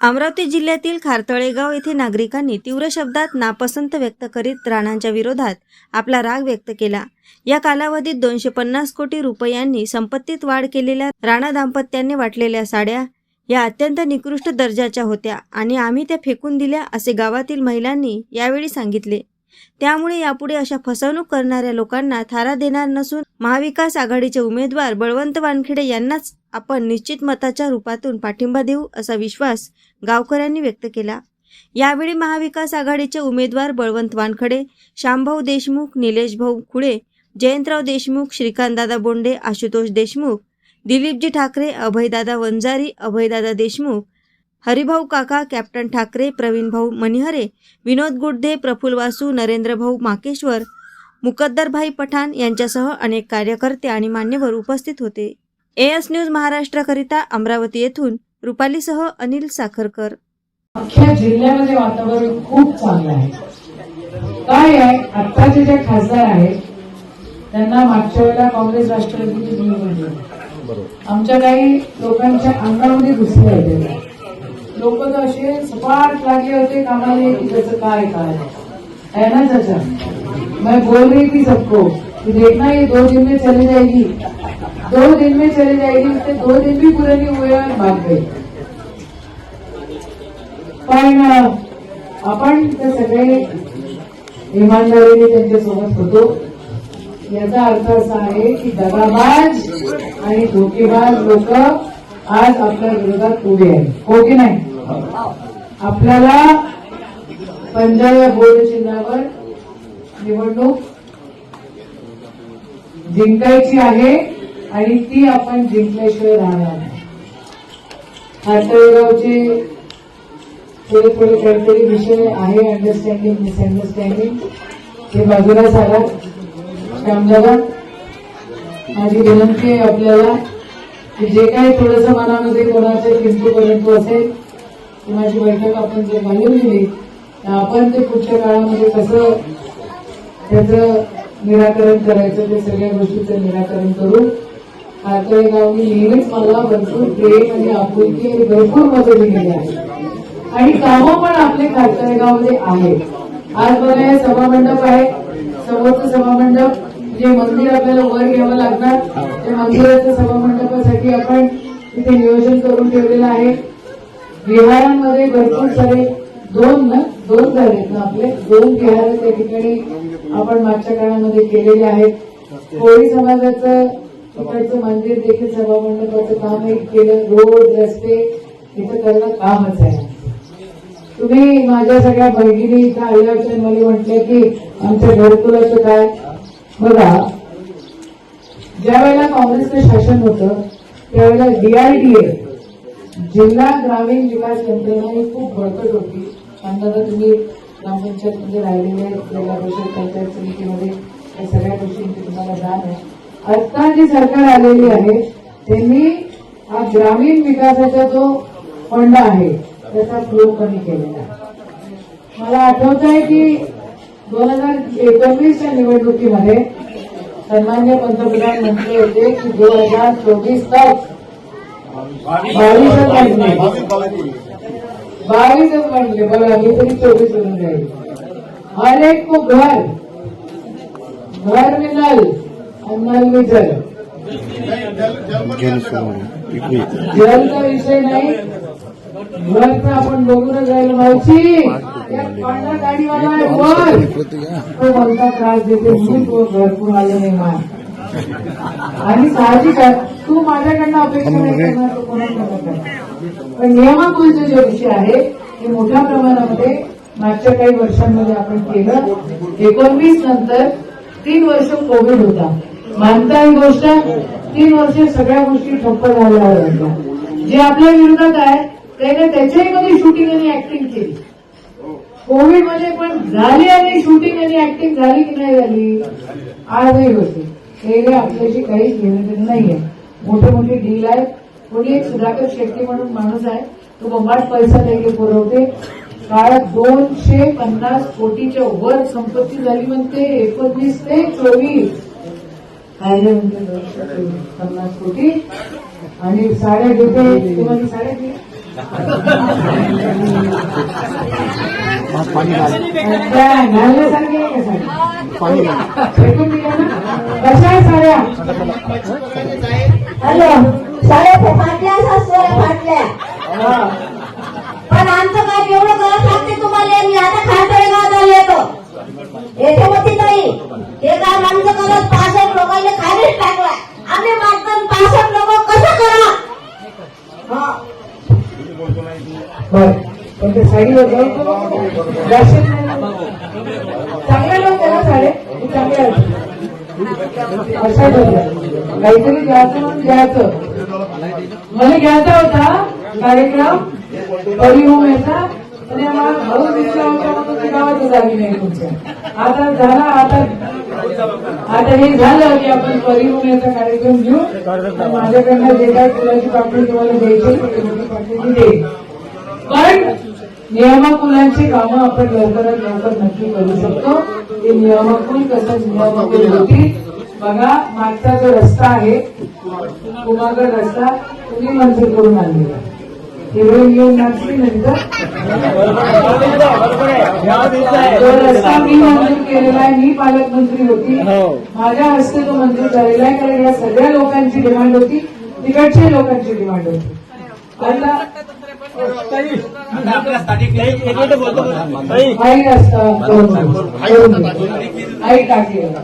अमरावती जिल्ह्यातील खारतळेगाव येथे नागरिकांनी तीव्र शब्दात नापसंत व्यक्त करीत राणांच्या विरोधात आपला राग व्यक्त केला. या कालावधीत दोनशे पन्नास कोटी रुपयांनी संपत्तीत वाढ केलेल्या राणा दाम्पत्याने वाटलेल्या साड्या या अत्यंत निकृष्ट दर्जाच्या होत्या आणि आम्ही त्या फेकून दिल्या असे गावातील महिलांनी यावेळी सांगितले. त्यामुळे यापुढे अशा फसवणूक करणाऱ्या लोकांना थारा देणार नसून महाविकास आघाडीचे उमेदवार बळवंत वानखेडे यांनाच आपण निश्चित मताच्या रूपातून पाठिंबा देऊ असा विश्वास गावकऱ्यांनी व्यक्त केला. यावेळी महाविकास आघाडीचे उमेदवार बळवंत वानखडे श्यामभाऊ देशमुख निलेश भाऊ खुळे जयंतराव देशमुख श्रीकांतदादा बोंडे आशुतोष देशमुख दिलीपजी ठाकरे अभयदादा वंजारी अभयदादा देशमुख हरिभाऊ काका कॅप्टन ठाकरे प्रवीणभाऊ मनिहरे विनोद गुड्डे प्रफुल्ल वासू नरेंद्रभाऊ माकेश्वर मुकद्दरभाई पठाण यांच्यासह अनेक कार्यकर्ते आणि मान्यवर उपस्थित होते. एएस न्यूज महाराष्ट्राकरिता अमरावती येथून रुपालीसह अनिल साखरकर. अख्ख्या जिल्ह्यामध्ये वातावरण खूप चांगलं आहे. काय आहे? आत्ताचे जे खासदार आहेत त्यांना मागच्या वेळेला काँग्रेस राष्ट्रवादीची निवडली आमच्या काही लोकांच्या अंगामध्ये घुसले होते लोक तर असे सपाट लागले होते कामाने की त्याचं काय काय है ना चाचा? मैं बोल रही थी सबको कि देखना ये दो दिन में चली जाएगी। दो दिन में चली जाएगी उसके दो दिन भी पूरे नहीं हुए और भाग गए पण आपण ते सगळे इमानदारीने त्यांच्यासोबत होतो. याचा अर्थ असा आहे की दगाबाज आणि धोकेबाज लोक आज आपल्या विरोधात उभे आहेत. हो की नाही? आपल्याला पंजा या बोर्ड चिन्हावर निवडणूक जिंकायची आहे आणि ती आपण जिंकल्याशिवाय राहणार नाही. हातळगावचे थोडे थोडे काहीतरी विषय आहे अंडरस्टँडिंग मिसअंडरस्टँडिंग हे बाजूला सांगा. श्यामदादा माझी विनंती आहे आपल्याला की जे काही थोडंसं मनामध्ये कोणाच्या किंतू परंतु असेल ती माझी बैठक आपण जर घालून दिली तर आपण ते पुढच्या काळामध्ये कसं त्याचं निराकरण करायचं ते सगळ्या गोष्टीचं निराकरण करू. कातळेगावनी नेहमीच मला भरपूर प्रेम आणि आपुलकी आणि भरपूर मदत दिलेली आहे. आणि कामं पण आपले खारतळेगावमध्ये आहेत. आज बघा हे सभामंडप आहे. समोरचं सभामंडप जे मंदिर आपल्याला वर घ्यावं लागणार त्या मंदिराच्या सभामंडपासाठी आपण तिथे नियोजन करून ठेवलेलं आहे. विहारांमध्ये भरपूर सारे दोन ना दोन झालेत ना आपले. दोन विहार त्या ठिकाणी आपण मागच्या काळामध्ये केलेले आहेत. कोळी समाजाचं तिकडचं मंदिर देखील सभामंडपाचं कामही केलं. रोड रस्ते इथं करणं कामच आहे. तुम्ही माझ्या सगळ्या बहिणीने इथं आल्या होत्या मला म्हटलं की आमच्या घरकुलाचं काय? बघा ज्या वेळेला काँग्रेसचं शासन होतं त्यावेळेला डीआरडीए जिल्हा ग्रामीण विकास यंत्रणा ही खूप बळकट होती. सांगताना तुम्ही ग्रामपंचायतमध्ये राहिलेले आहेत, जिल्हा परिषद पंचायत समितीमध्ये या सगळ्या गोष्टींची तुम्हाला जाण आहे. आता जी सरकार आलेली आहे त्यांनी हा ग्रामीण विकासाचा जो फंड आहे त्याचा प्रयोग कमी केलेला आहे. मला आठवत आहे की दोन हजार एकोणवीसच्या निवडणुकीमध्ये सन्मान्य पंतप्रधान म्हटले होते की दोन हजार चोवीस तक बावीसच म्हटले बावीसच म्हटले बघा मी तरी चोवीस होऊन जाईल हर एक को घर. घर में नल और नल में जल जलचा विषय नाही. घरचं आपण बघूनच जाईल मावशी. पांढरा गाडीवाला आहे वर. तो बोलता त्रास देते. म्हणून तो घरपूर आलं नाही मान आणि साहजिक आहे तू माझ्याकडनं अपेक्षा करणार तो पण नियमाकुलचे जो विषय आहे हे मोठ्या प्रमाणामध्ये मागच्या काही वर्षांमध्ये आपण केलं. एकोणवीस नंतर तीन वर्ष कोविड होता. मानता ही गोष्ट तीन वर्ष सगळ्या गोष्टी ठप्प झाल्या होत्या. जे आपल्या विरोधात आहे त्याने त्याच्याही मध्ये शूटिंग आणि ऍक्टिंग केली. कोविडमध्ये पण झाली आणि शूटिंग आणि ऍक्टिंग झाली की नाही झाली? आजही होते. खेळ आपल्याशी काही घेणं देणं नाहीये. मोठे मोठे डील आहेत. कोणी एक सुधाकर शेट्टी म्हणून माणूस आहे. तो बंबाट पैसा देखील पुरवते. काळात दोनशे पन्नास कोटीच्या वर संपत्ती झाली म्हणते. एकोणवीस ते चोवीस. काय म्हणते? पन्नास कोटी. आणि साड्या घेते. तुम्हाला साड्या घेते दिल्या ना कशा साड्या हॅलो साड्या फाटल्या. सासऱ्या फाटल्या बर. पण ते साडीवर जाऊन दर्शन चांगल्या लोक आहे साडे? ते चांगले अशा काहीतरी घ्यायचं म्हणून घ्यायचं. मला घ्यायचा होता कार्यक्रम. परिहोम याचा पण आम्हाला भाऊ दिसला होता मग ते गावात जागी नाही तुमच्या. आता झाला आता आता हे झालं की आपण परिहोम याचा कार्यक्रम घेऊ. माझ्याकडनं जे काय फुलाची पापडी तुम्हाला द्यायची पापडी देईल पण नियमाकुलांची कामं आपण लवकरात लवकर नक्की करू शकतो. ते नियमाकुल कसं नियमाकुल होती बघा मागचा जो रस्ता आहे कुमागड रस्ता तुम्ही मंजूर करून आणलेला एवढं येऊन नंतर. रस्ता मी मंजूर केलेला आहे मी पालकमंत्री होती. माझ्या हस्ते तो मंजूर झालेला आहे कारण या सगळ्या लोकांची डिमांड होती. तिकडच्या लोकांची डिमांड होती. आता करून दे. आई टाकेल